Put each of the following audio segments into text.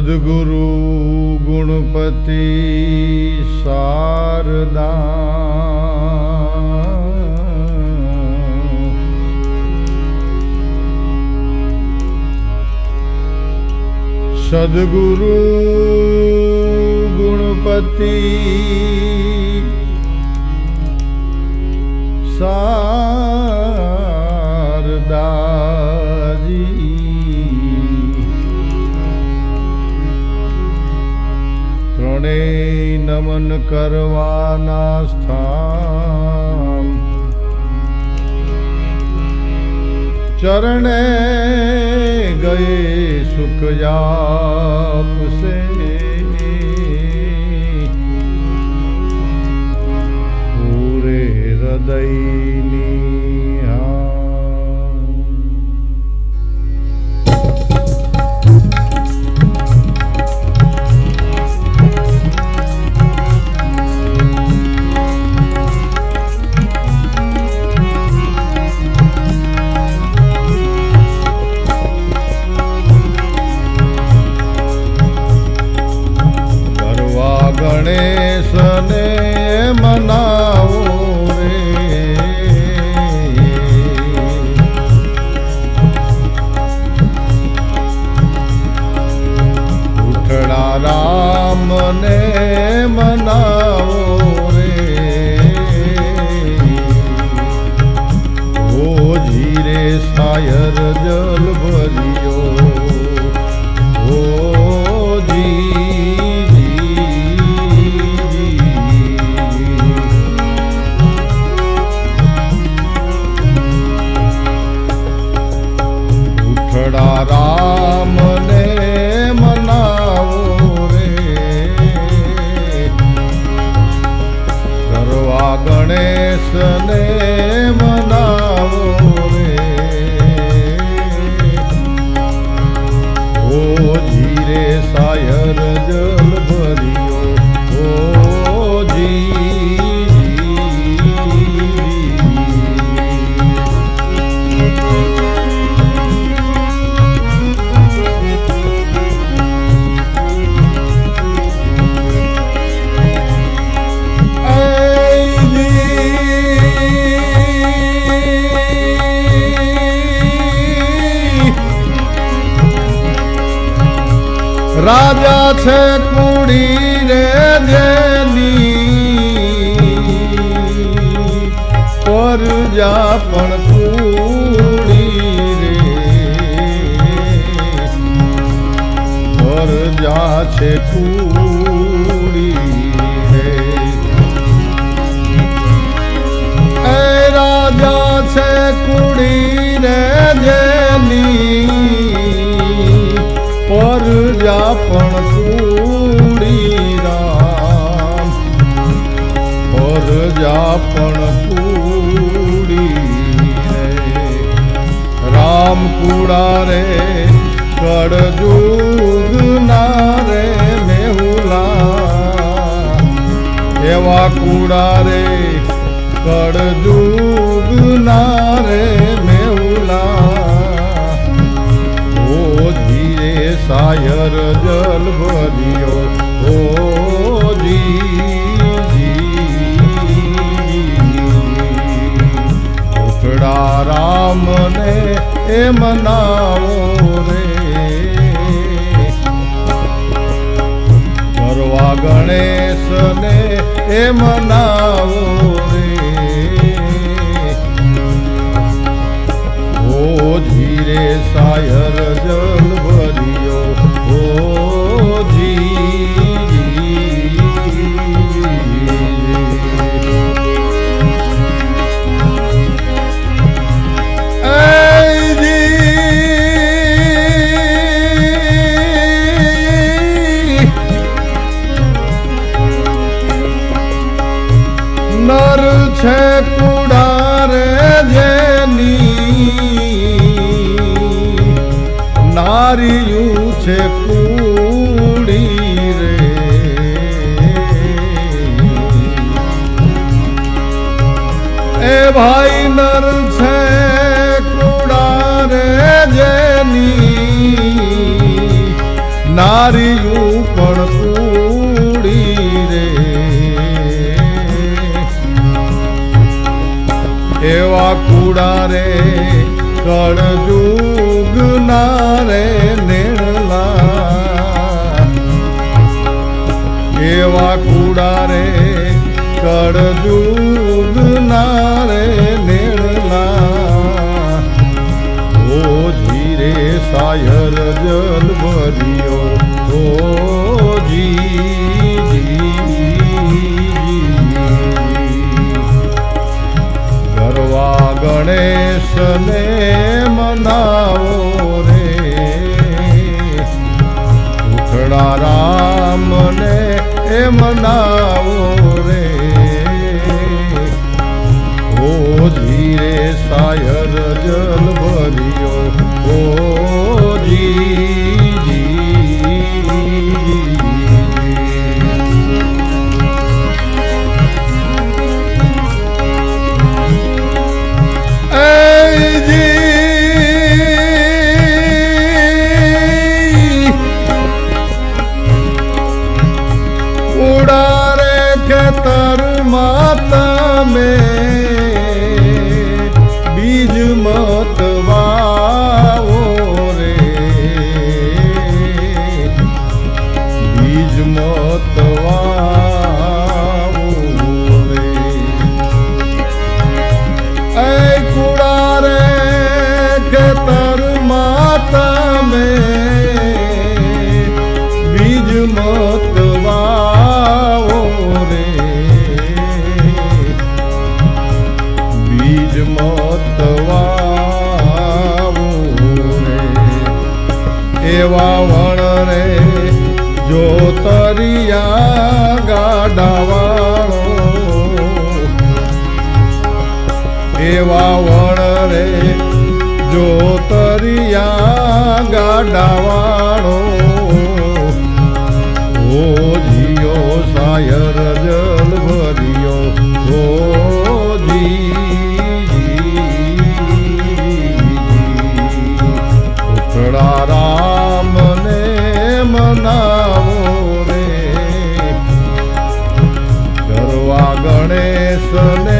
ਸਤਿਗੁਰੂ ਗੁਣਪਤੀ ਸਾਰਦਾ। ਸਤਿਗੁਰੂ ਗੁਣਪਤੀ નમન કરવાના સ્થાન. ચરણે ગઈ સુખ આપશે પૂરે હૃદયની રાજા છે કુડી રે જેની પરજા પણ કુડી રે પરજા છે કુડી રે એ રાજા છે કુડી રે જેની. પરજા પણ કુડી રે રામ કુડા રે કડજુગ ના રે, મેહુલા. એવા કુડા રે કડજુગ ના રે, મેહુલા. ઓ ધીરે સાયર જલ ભર્યો, ઓ એ મનાવો રે. કરવા ગણેશને એ મનાવો છે કુડાર જેની. નારિયું છે કુડી રે. એ ભાઈ નર છે કુડાર જેની. નારિયું ઉડારે કળજુગ નારે નેળલા એવા કુડારે, કળજુગ નારે નેળલા ઓ ધીરે સાયર જલ ભર્યો ઓ ચલે મનાવો રે. ઉખડા રામને એ મના એવા વણ રે જો તરિયા ગાડાવાળો એવા વણ રે જો તરિયા ગાડાવાળો soné, soné.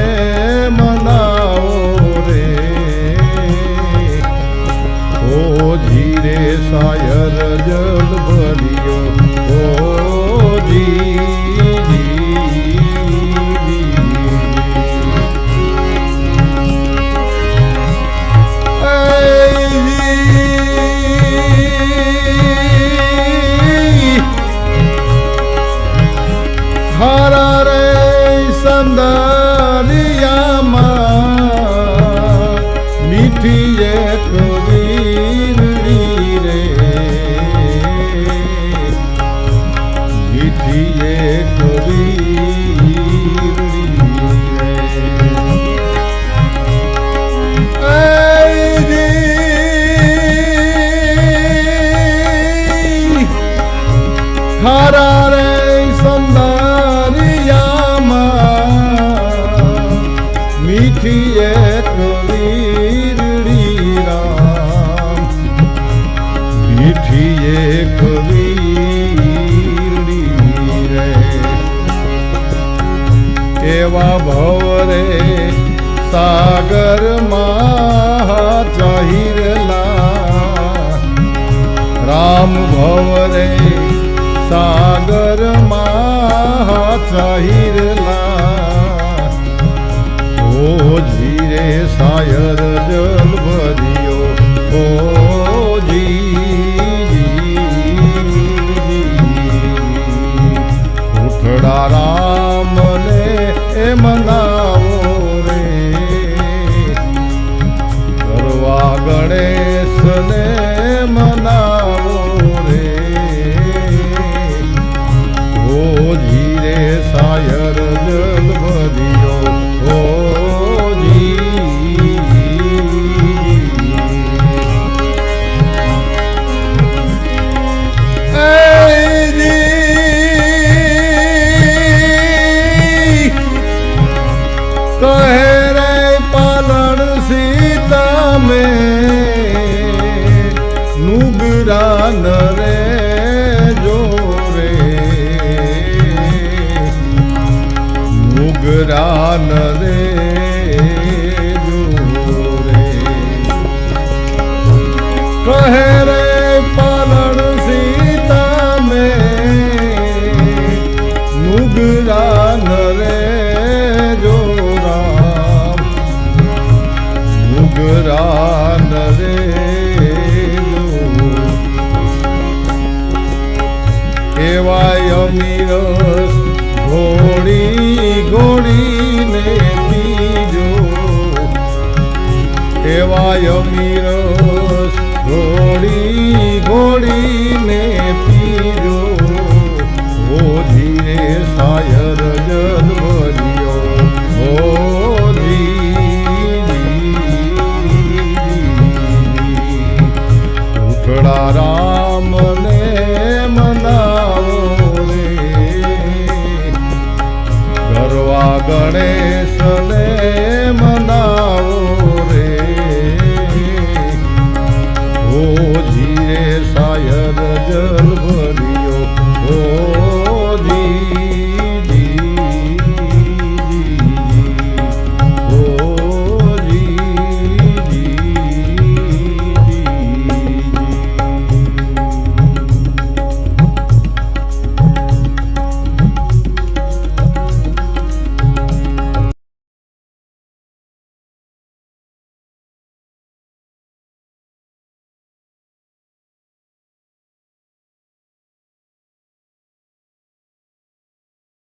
Jada Jada માન રે જો રે મુગરાન રે એવાય મીરો ઘોડી ઘોડીને પીરો. ઓ ધીરે સાયર જલ ભર્યો ઓ ઉઠડા રામને મનાવો રે. ગરવા ગણે